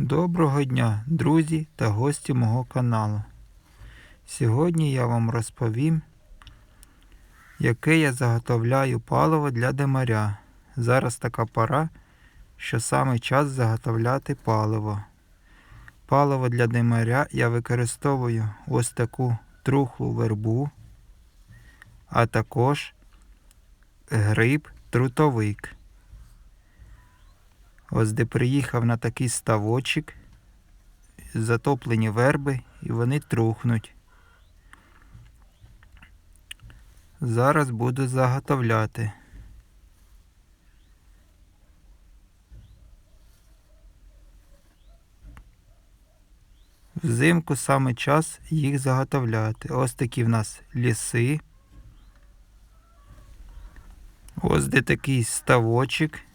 Доброго дня, друзі та гості мого каналу. Сьогодні я вам розповім, яке я заготовляю паливо для димаря. Зараз така пора, що саме час заготовляти паливо. Паливо для димаря я використовую ось таку трухлу вербу, а також гриб трутовик. Ось де приїхав на такий ставочок, затоплені верби, і вони трухнуть. Зараз буду заготовляти. Взимку саме час їх заготовляти. Ось такі в нас ліси. Ось де такий ставочок.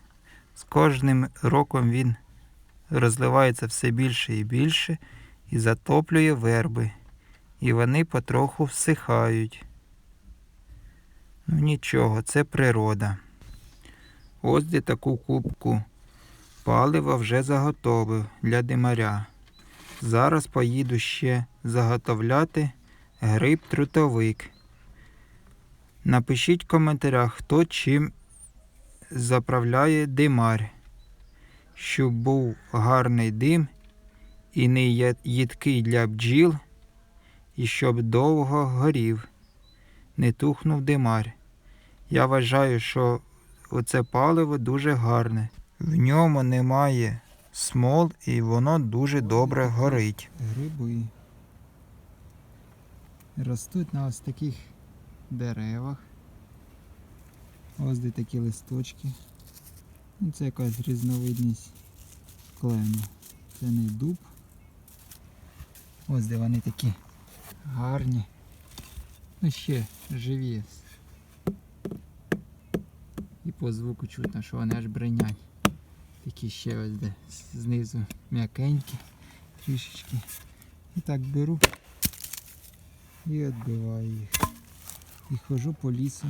З кожним роком він розливається все більше і більше і затоплює верби. І вони потроху всихають. Ну нічого, це природа. Ось де таку кубку палива вже заготовив для димаря. Зараз поїду ще заготовляти гриб трутовик. Напишіть в коментарях, хто чим заправляє димар, щоб був гарний дим і не їдкий для бджіл, і щоб довго горів, не тухнув димар. Я вважаю, що оце паливо дуже гарне. В ньому немає смол і воно дуже добре горить. Гриби ростуть на ось таких деревах. Ось де такі листочки. Ну, це якась різновидність клену. Це не дуб. Ось де вони такі гарні. Ну ще живі. І по звуку чутно, що вони аж бринять. Такі ще ось де знизу м'якенькі трішечки. І так беру і відбиваю їх. І ходжу по лісу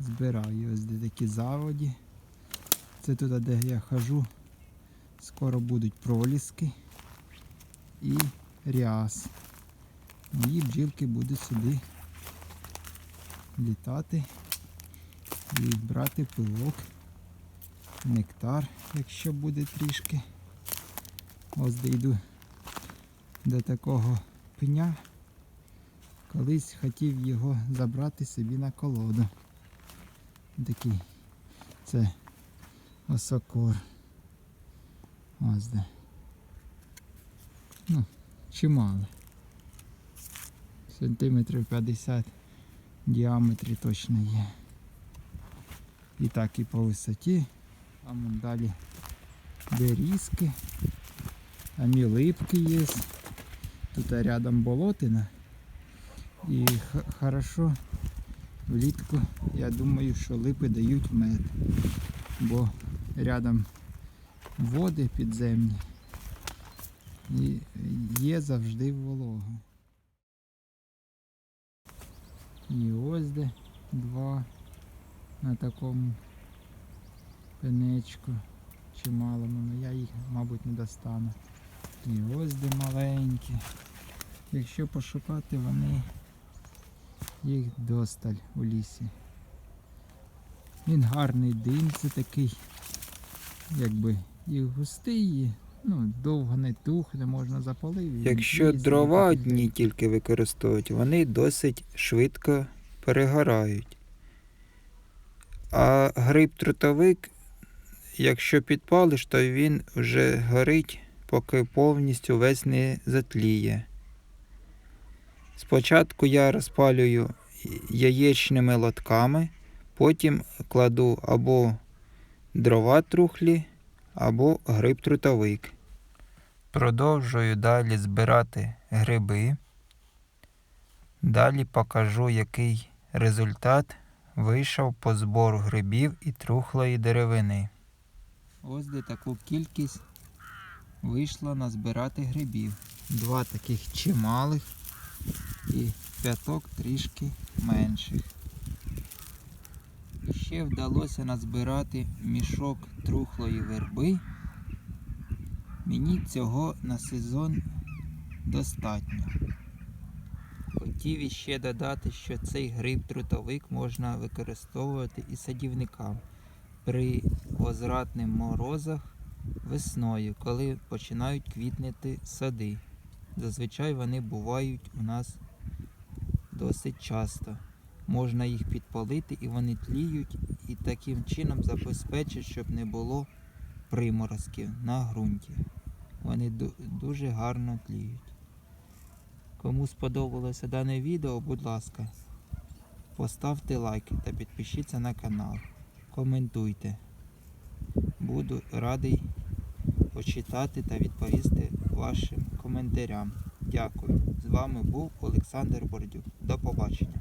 збираю. Ось де такі заводі. Це туди, де я хожу. Скоро будуть проліски і ряс. Мої бджілки будуть сюди літати і брати пилок, нектар, якщо буде трішки. Ось де йду до такого пня. Колись хотів його забрати собі на колоду. Такий це осокор. Ось де. Ну, чимало. Сантиметрів 50 в діаметрі точно є. І так і по висоті. Там вон далі берізки. Там і липки є. Тут рядом болотина. І хорошо влітку я думаю, що липи дають мед. Бо рядом води підземні і є завжди волога. І ось де два на такому пенечку чималому, але я їх, мабуть, не достану. І ось де маленькі. Якщо пошукати, вони їх досталь у лісі. Він гарний дим, це такий, якби і густий, і, ну, довго не тухне, можна запалив. Якщо їсти, дрова одні тільки використовують, вони досить швидко перегорають. А гриб трутовик, якщо підпалиш, то він вже горить, поки повністю весь не затліє. Спочатку я розпалюю яєчними лотками, потім кладу або дрова трухлі, або гриб трутовик. Продовжую далі збирати гриби. Далі покажу, який результат вийшов по збору грибів і трухлої деревини. Ось де таку кількість вийшло назбирати грибів. Два таких чималих і п'яток трішки менших. Ще вдалося назбирати мішок трухлої верби Мені цього на сезон достатньо. Хотів іще додати, що цей гриб-трутовик можна використовувати і садівникам при возвратних морозах весною, коли починають квітнути сади. Зазвичай вони бувають у нас досить часто. Можна їх підпалити і вони тліють, і таким чином забезпечить, щоб не було приморозків на ґрунті. Вони дуже гарно тліють. Кому сподобалося дане відео, будь ласка, поставте лайк та підпишіться на канал. Коментуйте. Буду радий почитати та відповісти вашим коментарям. Дякую. З вами був Олександр Бордюк. До побачення.